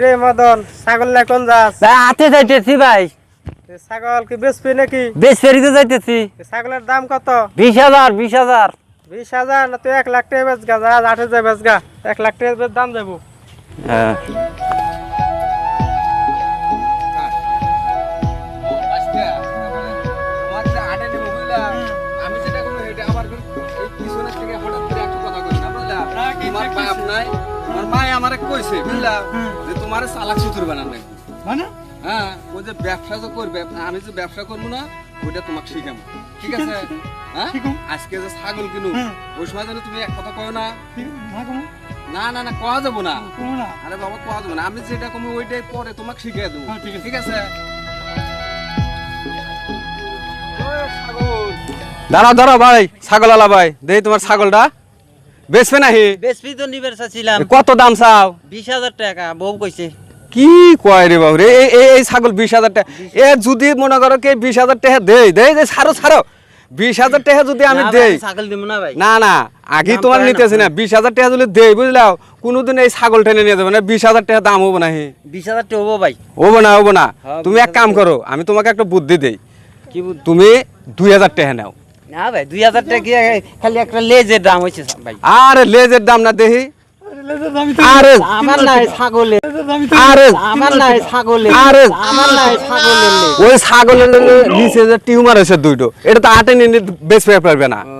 কিরে মদন ছাগল লাই কোন যাস? ভাই হাতে যাইতেছি ভাই। ছাগল কি বেচবি নাকি? বেশ ফেরিতে যাইতেছি। ছাগলের দাম কত? বিশ হাজার বিশ হাজার। বিশ হাজার না তুই এক লাখ টাকা বেচ গা যা আট হাজার বেচ গা এক লাখ টাকা বেচ দাম দেবো। হ্যাঁ। আমি যেটা কোনো এটা আমার পিছনের থেকে হঠাৎ করে একটা কথা কই না বুঝলা? তোমার বাপ নাই। মা আমারে কইছে বুঝলা? যে তোমার চালাক সুতুর বানান নাই। মানে? হ্যাঁ ও যে ব্যবসা যে করবে আমি যে ব্যবসা করব না ওইটা তোমাকে শিখাবো ঠিক আছে? হ্যাঁ? আজকে যে ছাগল কিনু হ্যাঁ। ওই সময় যেন তুমি এক কথা কয় না। না না না কোয়া যাব না। আরে বাবা কোয়া যাব না। আমি যেটা কমে ওইটাই পরে তোমাকে শিখিয়ে দেবো। হ্যাঁ, ঠিক আছে। দাঁড়াও দাঁড়াও ভাই ছাগল আলা ভাই দেখি তোমার ছাগলটা। বেচবে নাহি? বেশ তো নিবার চাচ্ছিলাম কত দাম চাও? বিশ হাজার টাকা বউ কইছে। কি কয় রে বাবু রে? এই ছাগল বিশ হাজার টাকা। এ যদি মনে করো কে বিশ হাজার টাকা দেই দেই যে ছাড়ো ছাড়ো। বিশ হাজার টাকা যদি আমি দেই। ছাগল দিব না ভাই। না না আগে তোমার। নিতেছি না। বিশ হাজার টাকা যদি দেই বুঝলাও কোনোদিন এই ছাগল টেনে নিয়ে যাবে না। বিশ হাজার টাকা দাম হব না হে বিশ হাজার টাকা হব ভাই। হব না হব না। হ্যাঁ, তুমি এক কাম করো আমি তোমাকে একটা বুদ্ধি দেই। তুমি দুই হাজার টাকা নাও। না ভাই দুই হাজার টাকা খালি একটা লেজের দাম হয়েছে ভাই। আরে লেজের দাম না দেখি আরে লেজার দামি তো আরে আমার নাই ছাগলের। লেজার আরে আমার নাই ছাগলের। আরে আমার নাই ছাগলের ওই ছাগলের নিচে যে টিউমার আছে এটা তো আটে নিয়ে পারবে না। ও,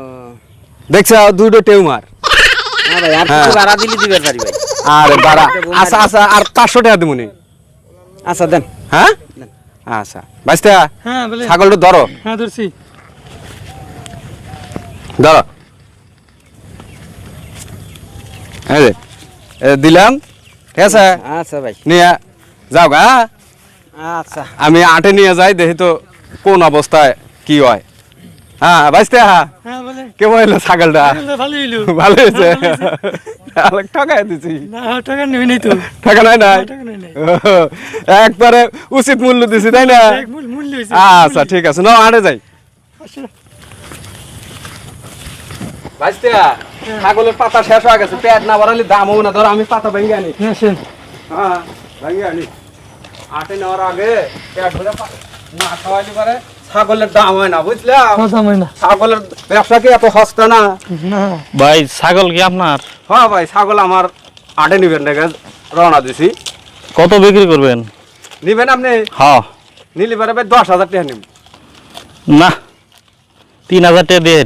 দেখছ দুইটো টিউমার। না ভাই আর হ্যাঁ। পারি বাড়া আচ্ছা আচ্ছা আর পাঁচশো টাকা দিবনি আচ্ছা দেন। হ্যাঁ? আচ্ছা হ্যাঁ বলে। ছাগলটা ধরো। হ্যাঁ ধরছি। ধরো এই যে, এ দিলাম ঠিক আছে? আচ্ছা ভাই। নিয়ে যাও গা। হ্যাঁ? আচ্ছা। আমি আটে নিয়ে যাই দেখি তো কোন অবস্থায় কি হয়। হ্যাঁ বাইশটা হ্যাঁ। হ্যাঁ বলে কেমন এলো ছাগলটা? লেজার ভালো হইল। ভালো হয়েছে দিছি। না নেই নাই তো। একবারে উচিত মূল্য দিছি তাই না? এক মূল মূল্য হইছে। আচ্ছা ঠিক আছে। নাও আড়ে যাই। ছাগলের পাতা শেষ হয়ে গেছে পেট না বাড়ালে দাম হবে না ধর আমি পাতা ভেঙে আনি। হ্যাঁ হ্যাঁ ভেঙে আনি। আটে নেওয়ার আগে পেট ভরে না খাওয়াইলে পারে ছাগলের দাম হয় না বুঝলাম কথা হয় ছাগলের ব্যবসা কি এত সস্তা না? ভাই ছাগল কি আপনার? হ্যাঁ ভাই ছাগল আমার আটে নিবেন রওনা দিছি। কত বিক্রি করবেন? নিবেন আপনি? হ্যাঁ। নিলি পারে ভাই দশ হাজার টাকা নিবেন না তিন হাজার টাকা দিয়ে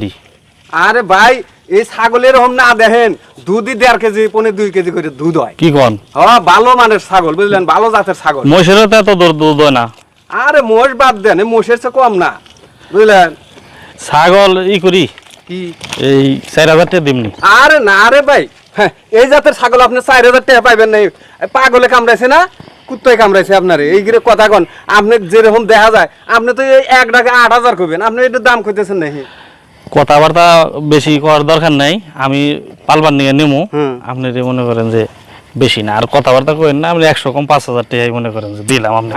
আরে ভাই এই ছাগলের হোম না দেখেন দুধই দেড় কেজি পনে দুই কেজি করে দুধ হয়। কি কন? হ্যাঁ ভালো মানের ছাগল বুঝলেন? ভালো জাতের ছাগল। মহিষেরও তো এত দূর দুধ হয় না। আরে মোষ বাদ দেন মোষের চেয়ে কম না বুঝলেন? ছাগল ই করি কি? এই চার হাজার টাকা দিমনি। আরে না রে ভাই হ্যাঁ এই জাতের ছাগল আপনি চার হাজার টাকা পাইবেন এই পাগলে কামড়াইছে না? কুত্তায় কামড়াইছে আপনার এই গিরে কথা কন আপনি যেরকম দেখা যায় আপনি তো এই এক টাকা আট হাজার করবেন আপনি একটু দাম খুঁজতেছেন নাকি? কথাবার্তা বেশি করার দরকার নাই। আমি পালবার নিয়ে নেব আপনি যে মনে করেন যে বেশি না। আর কথাবার্তা করেন না আপনি একশো কম পাঁচ হাজার টাকাই মনে করেন যে দিলাম আপনি।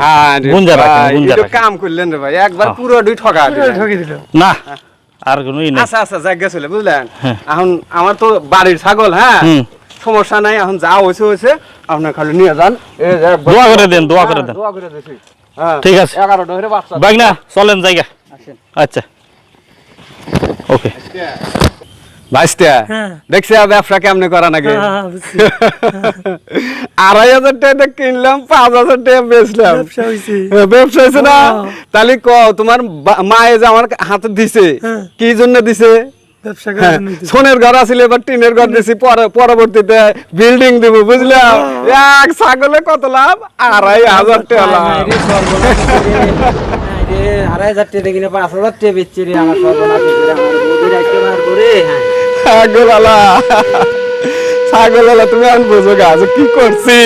গুঞ্জা রাখেন গুঞ্জা কাম করলেন রে ভাই। একবার হ্যাঁ। পুরো দুই ঠকা। ঠকে দিল না আর কোনো ই নেই। আচ্ছা আচ্ছা জায়গা ছিল বুঝলেন? হ্যাঁ। এখন আমার তো বাড়ির ছাগল হ্যাঁ? সমস্যা নাই এখন যা হয়েছে হয়েছে আপনার খালি নিয়ে যান। দোয়া করে দেন, দোয়া করে হ্যাঁ, দেন। দোয়া করে দিছি। হ্যাঁ ঠিক আছে। এগারোটা বাচ্চা বাইক না চলেন জায়গা। আচ্ছা। ওকে হ্যাঁ। দেখছি ব্যবসা কেমনে করা নাকি হ্যাঁ, হ্যাঁ। আড়াই হাজার টাকা কিনলাম পাঁচ হাজার টাকা বেচলাম ব্যবসা। হ্যাঁ, হয়েছে না। তাহলে ক তোমার মায়ে যে আমার হাতে দিছে। কি জন্য দিছে। সোনের ঘর আছিল এবার টিনের ঘর দিছি পরে- পরবর্তীতে বিল্ডিং দিব বুঝলাম এক ছাগলে কত লাভ আড়াই হাজার টাকা লাভ রে, আড়াই হাজার টাকা কিনে পাঁচ হাজার টাকা বেচছে রে আমার সর্বনাশ করে হ্যাঁ ছাগলালা ছাগলালা তুমি আমি বোঝো গা যে কি করছি?